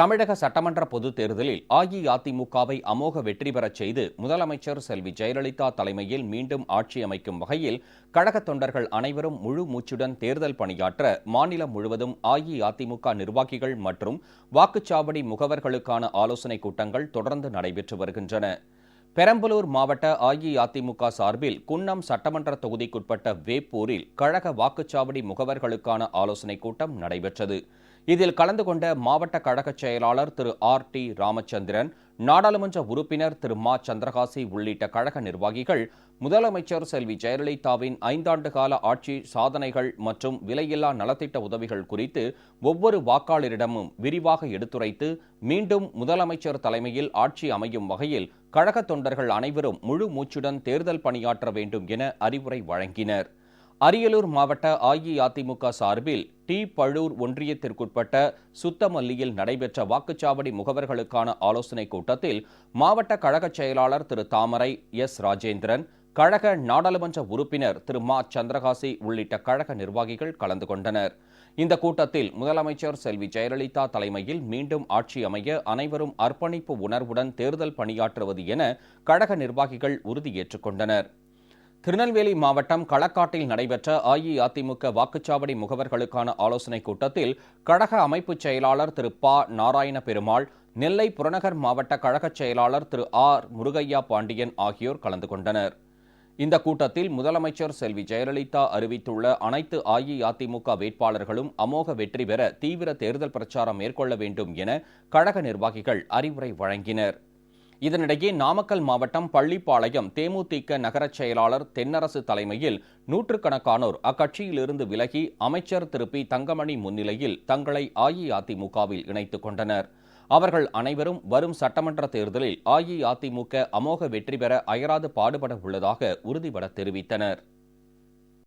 தமிழக சட்டமன்ற பொதுத் தேர்தலில் அஇஅதிமுகவை அமோக வெற்றி பெறச் செய்து முதலமைச்சர் செல்வி ஜெயலலிதா தலைமையில் மீண்டும் ஆட்சி அமைக்கும் வகையில் கழகத் தொண்டர்கள் அனைவரும் முழு மூச்சுடன் தேர்தல் பணியாற்ற மாநிலம் முழுவதும் அஇஅதிமுக நிர்வாகிகள் மற்றும் வாக்குச்சாவடி முகவர்களுக்கான ஆலோசனைக் கூட்டங்கள் தொடர்ந்து நடைபெற்று வருகின்றன. பெரம்பலூர் மாவட்ட அஇஅதிமுக சார்பில் குன்னம் சட்டமன்ற தொகுதிக்குட்பட்ட வேப்பூரில் கழக வாக்குச்சாவடி முகவர்களுக்கான ஆலோசனைக் கூட்டம் நடைபெற்றது. இதில் கலந்து கொண்ட மாவட்ட கழகச் செயலாளர் திரு ஆர் டி ராமச்சந்திரன் நாடாளுமன்ற உறுப்பினர் திரு மா சந்திரகாசி உள்ளிட்ட கழக நிர்வாகிகள் முதலமைச்சர் செல்வி ஜெயலலிதாவின் ஐந்தாண்டு கால ஆட்சி சாதனைகள் மற்றும் விலையில்லா நலத்திட்ட உதவிகள் குறித்து ஒவ்வொரு வாக்காளரிடமும் விரிவாக எடுத்துரைத்து மீண்டும் முதலமைச்சர் தலைமையில் ஆட்சி அமையும் வகையில் கழக தொண்டர்கள் அனைவரும் முழு மூச்சுடன் தேர்தல் பணியாற்ற வேண்டும் என அறிவுரை வழங்கினர். அரியலூர் மாவட்ட அஇஅதிமுக சார்பில் டி. பழூர் ஒன்றியத்திற்குட்பட்ட சுத்தமல்லியில் நடைபெற்ற வாக்குச்சாவடி முகவர்களுக்கான ஆலோசனைக் கூட்டத்தில் மாவட்ட கழகச் செயலாளர் திரு தாமரை எஸ். ராஜேந்திரன் கழக நாடாளுமன்ற உறுப்பினர் திரு மா. சந்திரகாசி உள்ளிட்ட கழக நிர்வாகிகள் கலந்து கொண்டனர். இந்த கூட்டத்தில் முதலமைச்சர் செல்வி ஜெயலலிதா தலைமையில் மீண்டும் ஆட்சி அமைய அனைவரும் அர்ப்பணிப்பு உணர்வுடன் தேர்தல் பணியாற்றுவது என கழக நிர்வாகிகள் உறுதியேற்றுக் கொண்டனர். திருநெல்வேலி மாவட்டம் களக்காட்டில் நடைபெற்ற அஇஅதிமுக வாக்குச்சாவடி முகவர்களுக்கான ஆலோசனைக் கூட்டத்தில் கழக அமைப்புச் செயலாளர் திரு ப. நாராயண பெருமாள் நெல்லை புறநகர் மாவட்ட கழகச் செயலாளர் திரு ஆர். முருகையா பாண்டியன் ஆகியோர் கலந்து கொண்டனர். இந்த கூட்டத்தில் முதலமைச்சர் செல்வி ஜெயலலிதா அறிவித்துள்ள அனைத்து அஇஅதிமுக வேட்பாளர்களும் அமோக வெற்றி பெற தீவிர தேர்தல் பிரச்சாரம் மேற்கொள்ள வேண்டும் என கழக நிர்வாகிகள் அறிவுரை வழங்கினர். இதனிடையே நாமக்கல் மாவட்டம் பள்ளிப்பாளையம் தேமுதிக நகரச் செயலாளர் தென்னரசு தலைமையில் நூற்றுக்கணக்கானோர் அக்கட்சியிலிருந்து விலகி அமைச்சர் திரு. பி. தங்கமணி முன்னிலையில் தங்களை அஇஅதிமுகவில் இணைத்துக் கொண்டனர். அவர்கள் அனைவரும் வரும் சட்டமன்ற தேர்தலில் அஇஅதிமுக அமோக வெற்றி பெற அயராது பாடுபட உள்ளதாக உறுதிபட தெரிவித்தனர்.